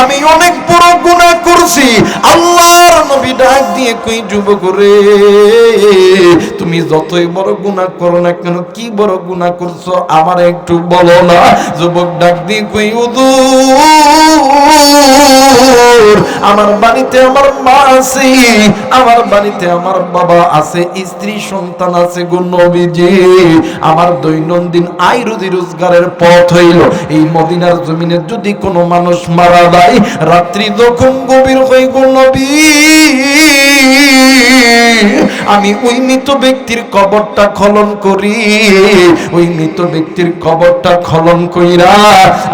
আমি অনেক বড় গুনাহ করছি। আল্লাহর নবী ডাক দিয়ে কই, যুবক রে, তুমি যতই বড় গুনাহ করো না কেন, কি বড় গুনাহ করছ? আমার একটু বলো না। যুবক ডাক দিয়ে কই উদুর আমার বাড়িতে আমার মা আছে, আমার বাড়িতে আমার বাবা আছে, স্ত্রী, সন্তান আছে গো নবীজি। আমার দৈনন্দিন আয় রুজি রোজগারের পথ হইল। এই মদিনার জমিনে যদি কোনো মানুষ মারা যায় রাত্রি যখন গভীর হয়ে গো নবী আমি ওই মৃত ব্যক্তির কবরটা খনন করি। ওই মৃত ব্যক্তির কবরটা খনন কইরা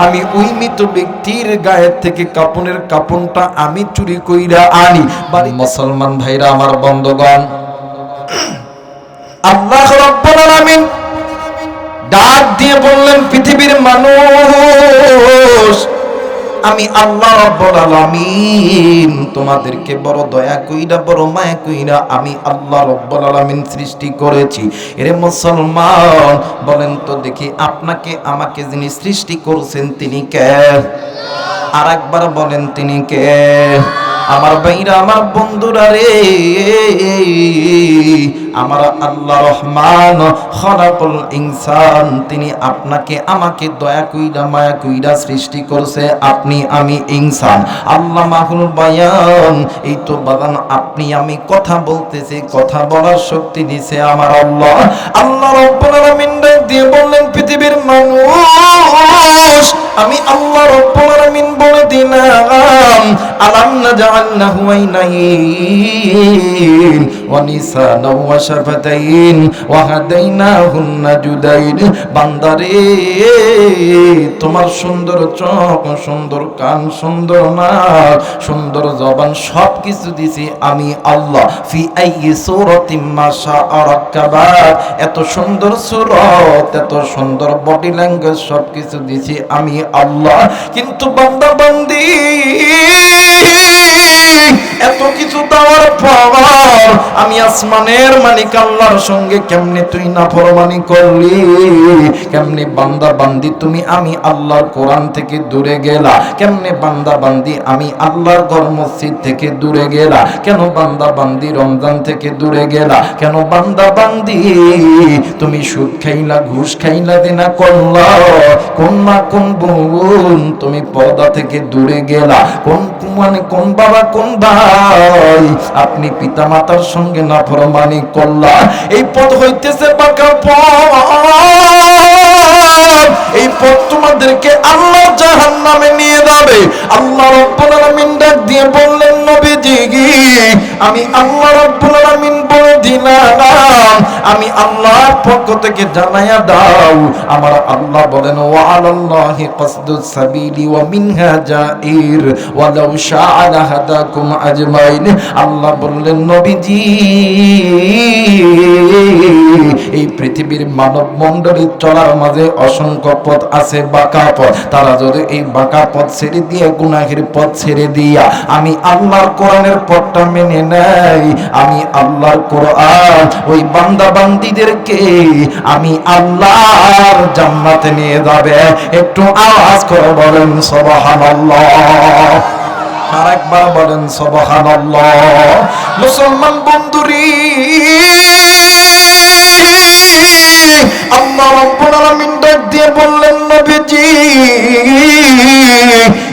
আমি ওই মৃত ব্যক্তির গায়ের থেকে কাপনের কাপনটা আমি চুরি কইরা আনি। বাড়ি মুসলমান ভাইরা আমার বন্ধগণ আল্লাহ রাব্বুল আলামিন ডাক দিয়ে বললেন, পৃথিবীর মানুষ, আমি আল্লাহ আলামিন, তোমাদেরকে বড় দয়া কইরা, বড় মায়া কইরা আমি আল্লাহ রাব্বুল আলামিন সৃষ্টি করেছি। এরে মুসলমান, বলেন তো দেখি আপনাকে, আমাকে যিনি সৃষ্টি করছেন তিনি কে? আর একবার বলেন তিনি কে? আমার ভাইরা, আমার বন্ধুরা রে, আমার আল্লাহ রহমান খলাকুল ইনসান, তিনি আপনাকে, আমাকে দয়া কইরা, মায়া কইরা সৃষ্টি করছে, আপনি আমি ইনসান। আল্লাহ মাহুল বায়ান, এই তো বাগান, আপনি আমি কথা বলতেছি, কথা বলার শক্তি দিছে আমার আল্লাহ। নাজআল শাফাতাইন ওয়া হাদাইনাহুন নাজদাইন বান্দারে, তোমার সুন্দর চোখ, সুন্দর কান, সুন্দর নাক, সুন্দর জবান সব কিছু দিছি আমি আল্লাহ। ফি আইয়ি সূরাতিন মা শাআ এত সুন্দর সূরত, এত সুন্দর বডি ল্যাঙ্গুয়েজ সব কিছু দিছি আমি আল্লাহ। কিন্তু বান্দা বান্দি, এত কিছু দেওয়ার পর আমি আসমানের মালিক আল্লাহর সঙ্গে কেমনে তুই না ফরমানি করলি? কেমনে বান্দা বান্দি তুমি আমি আল্লাহর কোরআন থেকে দূরে গেলা? কেমনে বান্দা বান্দি আমি আল্লাহর ঘর মসজিদ থেকে দূরে গেলা? কেন বান্দা বান্দি রমজান থেকে দূরে গেলা? কেন বান্দা বান্দি তুমি সুদ খাইলা, ঘুষ খাইলা, দিনা করলা? কোন মা, কোন বোন তুমি পর্দা থেকে দূরে গেলা? কোন মানে কোন বাবা, কোন ভাই? আপনি পিতা মাতার সঙ্গে না ফরমানি করলা। এই পথ হইতেছে পাকা পথ। এই পথ তোমাদেরকে আল্লাহ জাহান নামে নিয়ে যাবে। আল্লাহ রব্বুল ডাক দিয়ে বললেন আমি আল্লাহ রব্বুল বলে দিলাম, আমি আল্লাহর পক্ষ থেকে জানায়া দাও। আমার আল্লাহ বলেন সাবিলি ওয়া মিনহা জাইর ওয়া লাউ আজমাইন। আল্লাহ বললেন এই পৃথিবীর মানব মণ্ডলী চলার মাঝে অসংখ্য পথ আছে বাঁকা পথ। তারা যদি এই বাঁকা পথ ছেড়ে দিয়ে গুনাহের পথ ছেড়ে দিয়া আমি আল্লাহর কোরআনের পথটা মেনে নেই, আমি আল্লাহর কোরআন, ওই বান্দা বান্দিদেরকে আমি আল্লাহর জান্নাতে নিয়ে যাবে। একটু আওয়াজ করে বলেন, সুবহানাল্লাহ। আর একবার বলেন, সুবহানাল্লাহ। মুসলমান বন্ধুরি, আল্লাহ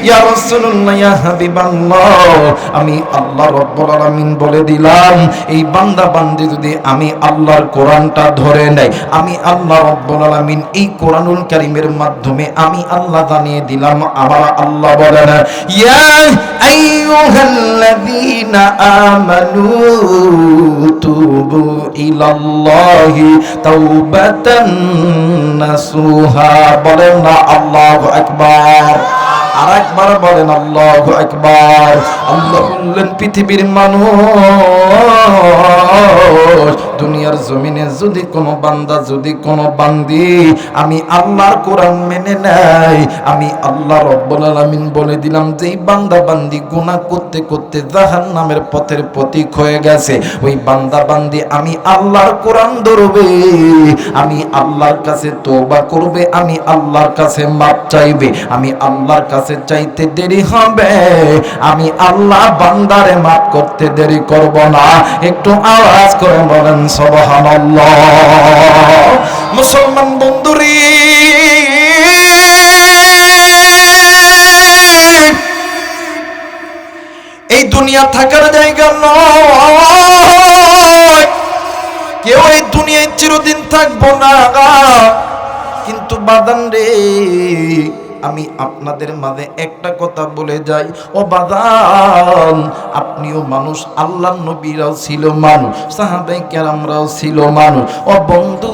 ইয়া রাসূলুল্লাহ, ইয়া হাবিবাল্লাহ। আমি আল্লাহ রাব্বুল বলে দিলাম, এই বান্দা বান্দি যদি আমি আল্লাহর কোরআনটা ধরে নেয়, আমি আল্লাহ রাব্বুল আলামিন এই কোরআনুল কারীমের মাধ্যমে আমি আল্লাহ জানিয়ে দিলাম, আমার আল্লাহ বলেন না, আল্লাহু আকবার। আর একবার বলেন আল্লাহ একবার আল্লাহ বললেন পৃথিবীর মানুষ দুনিয়ার জমিনে যদি কোনো বান্দা, যদি কোনো বান্দি, আমি আল্লাহর কোরআন মেনে নেয়, আমি আল্লাহ রব্বুল আলামিন বলে দিলাম যে বান্দা বান্দি গুনাহ করতে করতে জাহান নামের পথের প্রতীক হয়ে গেছে, ওই বান্দা বান্দি আমি আল্লাহর কোরআন ধরবে, আমি আল্লাহর কাছে তোবা করবে, আমি আল্লাহর কাছে মাপ চাইবে, আমি আল্লাহর কাছে চাইতে দেরি হবে, আমি আল্লাহ বান্দারে মাপ করতে দেরি করব না। একটু আওয়াজ করে বলেন মুসলমান বন্ধুরি। এই দুনিয়া থাকার জায়গা নয়। কেউ এই দুনিয়ায় চিরদিন থাকব না কিন্তু বাদান রে। আমি আপনাদের মাঝে একটা কথা বলে যাই। ও বাদান আপনিও মানুষ আল্লাহ নবীরাও ছিল মানুষ সাহাবে কেরামরাও ছিল মানুষ। ও বন্ধু,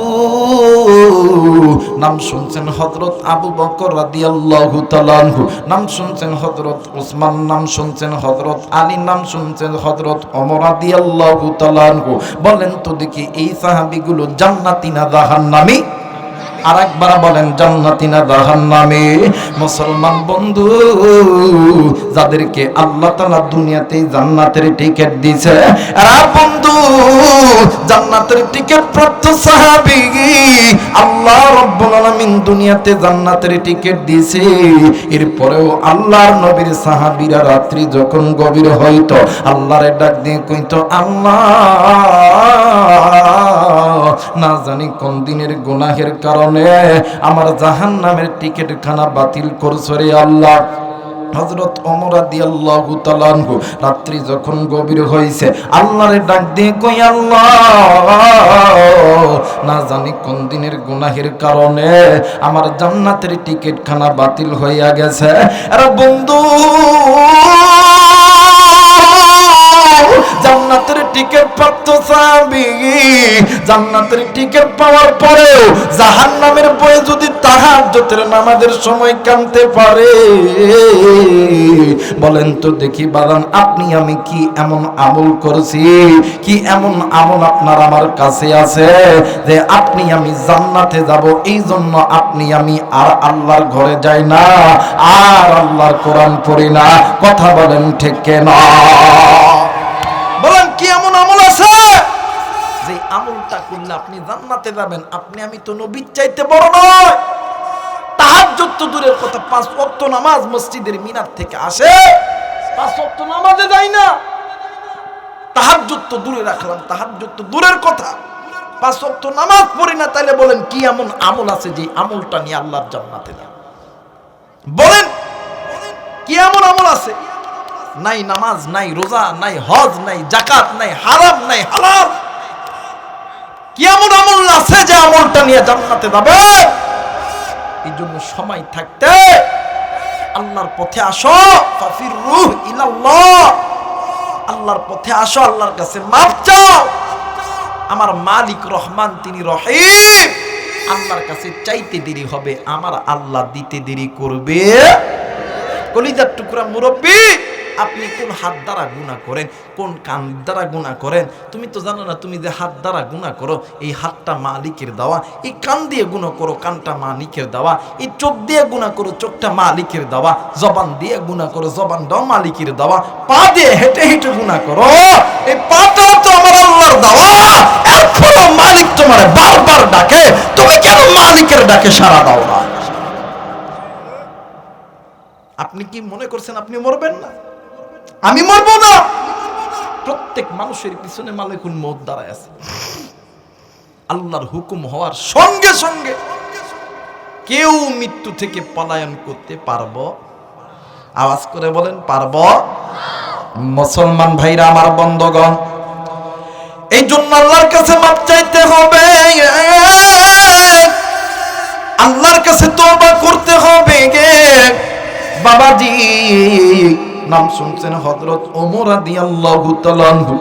নাম শুনছেন হজরত আবু বকর রাদিয়াল্লাহু তাআলাহু নাম শুনছেন হজরত উসমান, নাম শুনছেন হজরত আলী, নাম শুনছেন হজরত ওমর রাদিয়াল্লাহু তাআলাহু বলেন তো দেখি এই সাহাবীগুলো জান্নাতি না জাহান্নামী? আর একবার বলেন, জান্নাতি না জাহান্নামে? মুসলমান বন্ধু, যাদেরকে আল্লাহ তাআলা দুনিয়াতে জান্নাতের টিকিট দিয়েছে আর বন্ধু, জান্নাতের টিকিট প্রাপ্ত সাহাবী, আল্লাহ রাব্বুল আলামিন দুনিয়াতে জান্নাতের টিকিট দিয়েছে। এরপরেও আল্লাহর নবীর সাহাবীরা রাত্রি যখন গভীর হইতো, আল্লাহরে ডাক দিয়ে কইতো, আল্লাহ, না জানি কোন দিনের গুনাহের কারণে আমার জাহান নামের টিকিট খানা বাতিল করছ রে আল্লাহ। হজরত অমরাদিয়াল্লাহু তাআলাহু রাত্রি যখন গভীর হয়েছে আল্লাহরে ডাক দিয়ে কই, আল্লাহ! না জানি কোন দিনের গুনাহের কারণে আমার জান্নাতের টিকিট খানা বাতিল হইয়া গেছে। আরে বন্ধু জান্নাতের টিকিট প্রাপ্ত সাহাবী জান্নাতের টিকিট পাওয়ার পরেও জাহান্নামের বয়ে যদি তাহাজ্জুদের নামাজের সময় কানতে পারে। বলেন তো দেখি বাদান আপনি, আমি কি এমন আমল করছি? কি এমন আমল আপনার আমার কাছে আছে যে আপনি, আমি জান্নাতে যাব এই জন্য আপনি, আমি আর আল্লাহর ঘরে যাই না, আর আল্লাহর কোরআন পড়ি না। কথা বলেন ঠিক কেনা? আমল আছে? যে আমলটা করলে আপনি জান্নাতে যাবেন, আপনি, আমি তো নবীর চাইতে বড় নয়। তাহাজ্জুদ তো দূরের কথা, পাঁচ ওয়াক্ত নামাজ মসজিদের মিনার থেকে আসে। পাঁচ ওয়াক্ত নামাজে না। তাহাজ্জুদ তো দূরে রাখলাম, তাহাজ্জুদ তো দূরের কথা। পাঁচ ওয়াক্ত নামাজ পড়ি না, তাইলে বলেন, কি এমন আমল আছে যে আমলটা নিয়ে আল্লাহর জান্নাতে যান? বলেন, কি এমন আমল আছে? নাই নামাজ, নাই রোজা, নাই হজ, নাই জাকাত নাই হারাম, নাই হালাল। কি এমন আমল আছে যে আমলটা নিয়ে জান্নাতে যাবে? এই জন্য সময় থাকতে আল্লাহর পথে আসো। ফাফির রুহ ইলাল্লাহ। আল্লাহর পথে আসো, আল্লাহর কাছে মাপ চাও। আমার মালিক রহমান, তিনি রহিম। আল্লাহর কাছে চাইতে দেরি হবে, আমার আল্লাহ দিতে দেরি করবে। কলিজার টুকরা মুরব্বী আপনি কোন হাত দ্বারা গুণা করেন, কোন কান দ্বারা গুণা করেন? তুমি তো জানো না, তুমি যে হাত দ্বারা গুণা করো, এই হাতটা মালিকের দেওয়া, এই কান দিয়ে গুণা করো, কানটা মালিকের দেওয়া, এই চোখ দিয়ে গুণা করো, চোখটা মালিকের দেওয়া, জবান দিয়ে গুণা করো জবানটাও মালিকের দেওয়া, পা দিয়ে হেঁটে হেঁটে গুণা করো। এই পাটাও তো আমার আল্লাহর দেওয়া এরপরও মালিক তোমার বারবার ডাকে, তুমি কেন মালিকের ডাকে সাড়া দাও না? আপনি কি মনে করছেন আপনি মরবেন না? আমি মরবো না। প্রত্যেক মানুষের পিছনে মালিকুল মত দাঁড়ায় আছে। আল্লাহর হুকুম হওয়ার সঙ্গে সঙ্গে কেউ মৃত্যু থেকে পলায়ন করতে পারব। আওয়াজ করে বলেন, পারব? মুসলমান ভাইরা আমার বন্ধগণ এই জন্য আল্লাহর কাছে মাপ চাইতে হবে। আল্লাহর কাছে তোবা করতে হবে। গে বাবাজি নাম শুনছেন হজরত ওমর আদি তাআলা আনহু।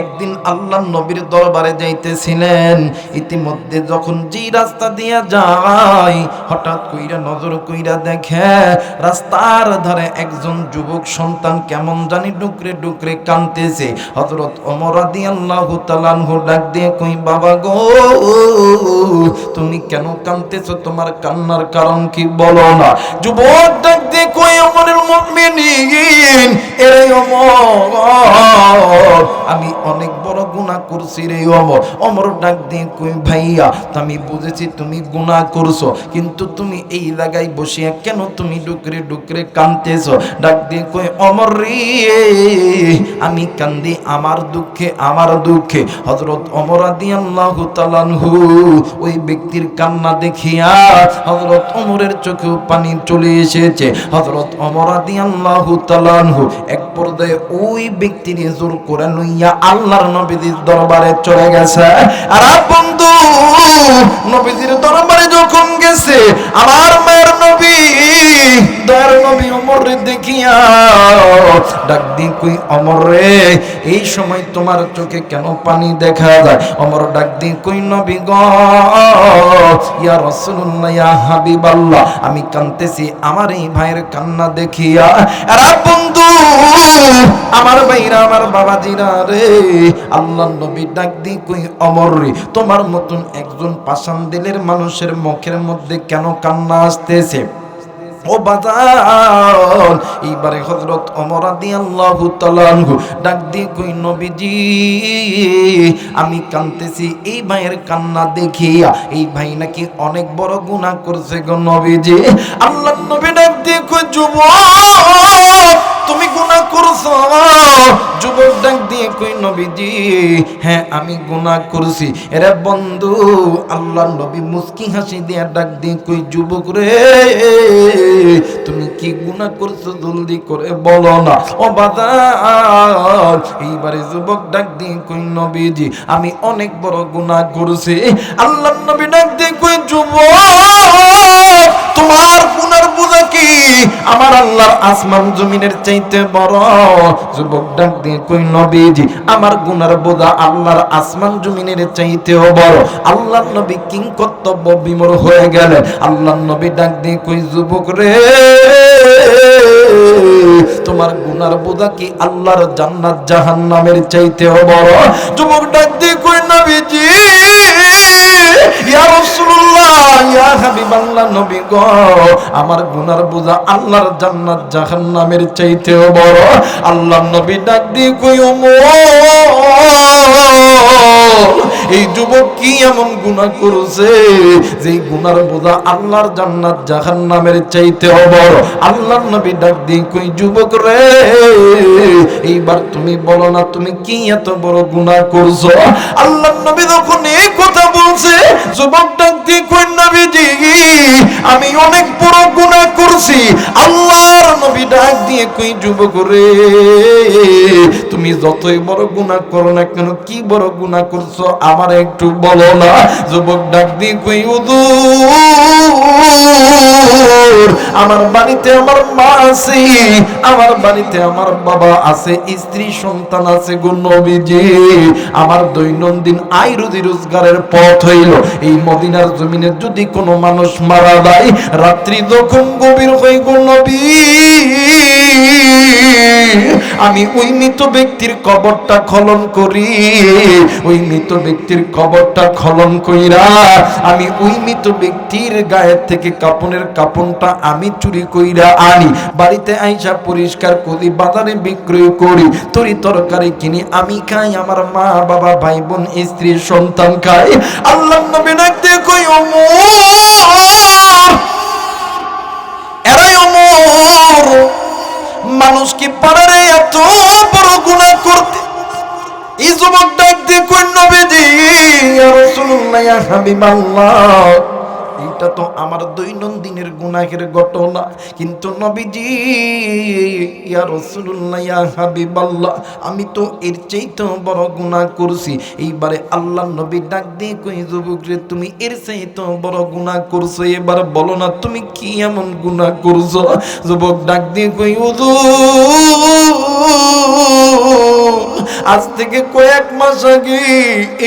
একদিন আল্লাহ নবীর দরবারে যাইতেছিলেন। ইতিমধ্যে যখন যে রাস্তা দিয়া যায়, হঠাৎ কইরা নজর কইরা দেখে, রাস্তার ধারে একজন যুবক সন্তান কেমন জানি ডুকরে ডুকরে কানতেছে। হজরত ওমর রাদিয়াল্লাহু তাআলা আনহু ডাক দিয়ে কই, বাবা গো, তুমি কেন কানতেছো? তোমার কান্নার কারণ কি বলো না? যুবক ডাক দিয়ে কই অমরের মুমিনিন, এরে অমর আমি অনেক বড় গুনাহ করছি রে অমর অমর ডাক দিয়ে কই ভাইয়া আমি বুঝেছি তুমি গুনাহ করছ, কিন্তু তুমি এই জায়গায় বসিয়া কেন তুমি ডুকরে ডুকরে কানতেছো ডাক দিয়ে কই অমর রে, আমি কান্দি আমার দুঃখে আমার দুঃখে। হযরত অমর রাদিয়াল্লাহু তাআলা ওই ব্যক্তির কান্না দেখিয়া হযরত ওমরের চোখে পানি চলে এসেছে। হযরত ওমর এক পর্যায়ে ওই ব্যক্তির জোর করে লইয়া আল্লাহর নবীর দরবারে চলে গেছে। আর বন্ধু, নবীজির দরবারে যখন গেছে, আমার মায়ের নবী, দয়ার নবী ওমর দেখিয়া ডাক দি কই, অমর রে, এই সময় তোমার চোখে কেন পানি দেখা যায়? অমর ডাক দি কই, নবী গ, ইয়া রাসূলুল্লাহ, ইয়া হাবিবাল্লাহ, আমি কানতেছি আমার এই ভাইয়ের কান্না দেখিয়া, আর বন্ধু, আমার ভাইরা, আমার বাবাজিরা রে আল্লাহ নবী ডাক দি কই, অমর রে, তোমার মতন একজন পাষাণ দিলের মানুষের মুখের মধ্যে কেন কান্না আসতেছে? ও বাজান এইবারে হজরত অমর রাদিয়াল্লাহু তাআলা আনহু ডাক দিয়ে কই, নবীজি, আমি কানতেছি, এই ভাইয়ের কান্না দেখিয়া এই ভাই নাকি অনেক বড় গুণা করছে গো নবীজি। আল্লাহ নবী ডাক দিয়ে কই যুব তুমি গুণা করছ? যুবক ডাক দিয়ে কই নবীজি হ্যাঁ আমি গুনাহ করছি। এরে বন্ধু আল্লাহ নবী মুস্কি হাসি দিয়ে ডাক দিয়ে কই, যুবক রে, তুমি কি গুনাহ করছ জলদি করে বলো না? ও বাদার এইবারে যুবক ডাক দিয়ে কই, নবীজি, আমি অনেক বড় গুনাহ করছি। আল্লাহ নবী ডাক দিয়ে কই, যুবক, তোমার গুনার বোঝা কি? আমার আল্লাহর আসমান জমিনের চাইতে বড়। যুবক ডাক দিয়ে কই নবীজি। আমার গুনার বোঝা আল্লাহর আসমান জমিনের চাইতেও বড়। আল্লাহর নবী কিং কর্তব্য বিমর হয়ে গেলেন। আল্লাহর নবী ডাক দিয়ে কই, যুবক রে! তোমার গুনার বোঝা কি? আল্লাহর জান্নাত জাহান্নামের চাইতেও বড়। যুবক ডাক দিয়ে কই নবীজি আমার গুনার বোঝা আল্লাহর জান্নাত জাহান্নামের চাইতেও বড়। আল্লাহ নবী ডাক দিয়ে কই এই যুবক কি এমন গুনাহ করেছে? যে গুনার বোঝা আল্লাহর জান্নাত জাহান্নামের চাইতেও বড় আল্লাহর নবী ডাক দিয়ে কই, যুবক রে, এইবার তুমি বলো না, তুমি কি এত বড় গুনাহ করছ? আল্লাহর নবী যখন এই কথা বলছে, যুবক ডাক দিয়ে কই, নবীজি, আমি অনেক বড় গুনাহ করছি। আল্লাহর নবী ডাক দিয়ে কই, যুবক রে তুমি যতই বড় গুনাহ করো না কেন, কি বড় গুনাহ করছ? আমার একটু বলো না। যুবক ডাক দিয়ে কই আমার বাড়িতে আমার মা আছে, আমার বাড়িতে আমার বাবা আছে, স্ত্রী সন্তান আছে গো নবীজি। আমার দৈনন্দিন আয় রুজি রোজগারের পথ হইল। এই মদিনার জমিনে যদি কোনো মানুষ মারা যায়, রাত্রি যখন গভীর হয়ে গো নবী, আমি ওই মৃত ব্যক্তির কবরটা খনন করি। ওই মৃত ব্যক্তির কবরটা খনন কইরা আমি ওই মৃত ব্যক্তির গায়ের থেকে কাপনের কাপনটা আমি চুরি কইরা আনি। বাড়িতে আইসা পরিষ্কার করি, বাজারে বিক্রয় করি, তরি তরকারি কিনি, আমি খাই, আমার মা, বাবা ভাই বোন স্ত্রী, সন্তান খাই আল্লাহ নবী ডাকতে কই ওমর, এরাই ওমর। মানুষ কি পারে রে এত বড় গুণা করতে? এই যুবক ডাক দিয়ে ইয়া রাসূলুল্লাহ, ইয়া হাবিবাল্লাহ। এটা তো আমার দৈনন্দিনের গুনাহের ঘটনা। কিন্তু নবীজি, ইয়া রাসূলুল্লাহ, ইয়া হাবিবাল্লাহ, আমি তো এর চাইতেও বড় গুনাহ করছি। এইবারে আল্লাহ নবী ডাক দিয়ে কই যুবক রে, তুমি এর চাইতেও বড় গুনাহ করছ। এবার বলো না, তুমি কি এমন গুনাহ করছ? যুবক ডাক দিয়ে কই হুজুর আজ থেকে কয়েক মাস আগে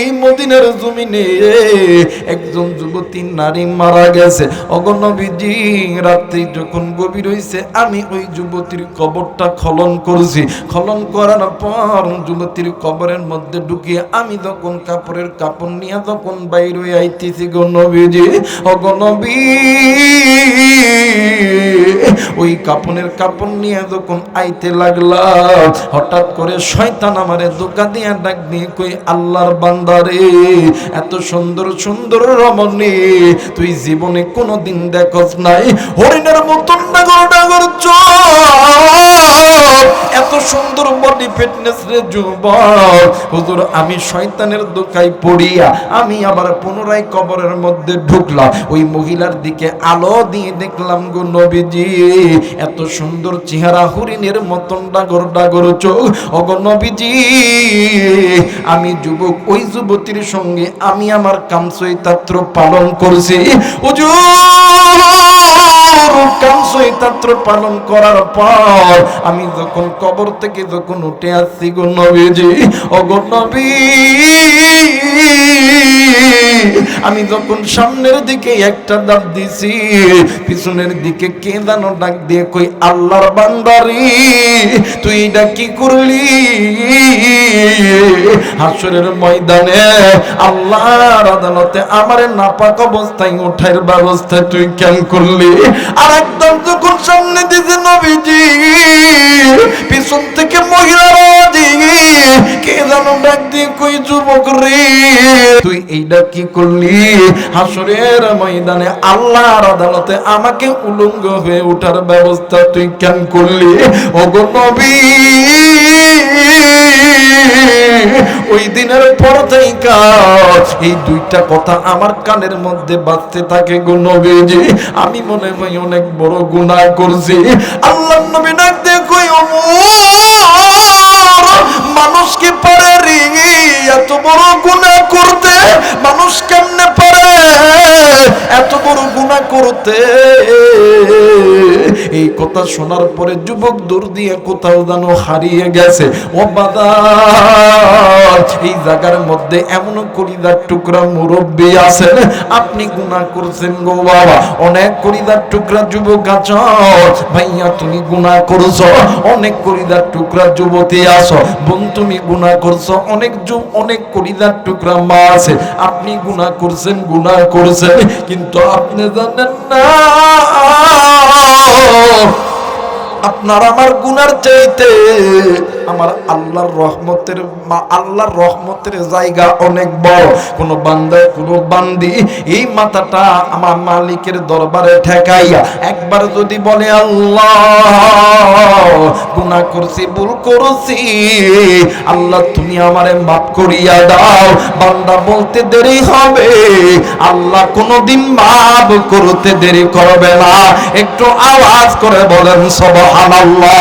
এই মদিনার জমিনে একজন যুবতী নারী মারা গেছে। অগণবিজি রাত্রি যখন গভীর হইছে, আমি ওই যুবতীর কবরটা খলন করছি। খলন করার পর যুবতীর কবরের মধ্যে ঢুকিয়ে আমি তখন কাপড়ের কাপড় নিয়ে তখন বাইর আইতেছি গো অগণবী ওই কাপনের কাপড় নিয়ে যখন আইতে লাগলাম, হঠাৎ করে শয়তান আমারে দোকা দিয়া ডাক দিয়ে কই, আল্লাহর বান্দারে, এত সুন্দর সুন্দর রমণী, তুই জীবনে কোনোদিন দেখস নাই। হরিণের মতন ডাগর ডাগর চোখ ফিটনেস রে যুবক। হুজুর, আমি শয়তানের দোকায় পড়িয়া আমি আবার পুনরায় কবরের মধ্যে ঢুকলাম। ওই মহিলার দিকে আলো দিয়ে দেখলাম গো নবীজি, এত সুন্দর চেহারা হরিণের মতন ডাগর ডাগর চোখ। অগো নবীজি, আমি যুবক, ওই যুবতীর সঙ্গে আমি আমার কামসৈতাত্র পালন করছি। হুজুর কামসৈতাত্র পালন করার পর আমি যখন কবর থেকে যখন উঠে আসছি গো নবীজি নবী, আমি যখন সামনের দিকে একটা দাব দিছি, পিছনের দিকে কে জানো ডাক দিয়ে কই আল্লাহর বান্দারি, তুই এটা কি করলি? হাসরের ময়দানে আল্লাহর আদালতে আমারে নাপাক অবস্থায় উঠার ব্যবস্থা তুই কেন করলি? আর যখন সামনে দিতে নবীজি। পিছন থেকে কে ব্যক্তি কই যুবক রে? তুই এইটা কি করলি? আল্লাহর আদালতে আমাকে উলঙ্গ হয়ে ওঠার ব্যবস্থা তুই কেন করলি? ওগো নবী। ওই দিনের পর থেকে এই দুইটা কথা আমার কানের মধ্যে বাজতে থাকে গো নবীজি। আমি মনে হয় অনেক বড় গুনাহ করছি। আল্লাহ নবী ডাক দিয়ে কই মানুষকে পারে রে এত বড় গুনাহ করতে, মানুষ কেমনে পারে? এত বড় গুনাহ করতে। এই কথা শোনার পরে যুবক দূর দিয়ে কোথাও যেন হারিয়ে গেছে। ও বাদা এই জায়গার মধ্যে এমন কলিদার টুকরা মুরব্বী আছেন, আপনি গুনাহ করছেন গো বাবা। অনেক কলিদার টুকরা যুবক আছ। ভাইয়া, তুমি গুনাহ করছ। অনেক কলিদার টুকরা যুবতী আছো। বোন, তুমি গুনাহ করছ। অনেক অনেক কলিদার টুকরা মা আছে। আপনি গুনাহ করছেন গুনাহ করছেন, কিন্তু আপনি জানেন না আপনার আমার গুনার চাইতে আমার আল্লাহর রহমতের আল্লাহর রহমতের জায়গা অনেক বড়। কোন বান্দা, কোন বান্দি এই মাথাটা আমার মালিকের দরবারে ঠেকাইয়া একবার যদি বলে, আল্লাহ, গুনাহ করছি, ভুল করছি, আল্লাহ তুমি আমারে মাফ করিয়া দাও। বান্দা বলতে দেরি হবে। আল্লাহ কোনোদিন মাফ করতে দেরি করবে না। একটু আওয়াজ করে বলেন, সুবহানাল্লাহ।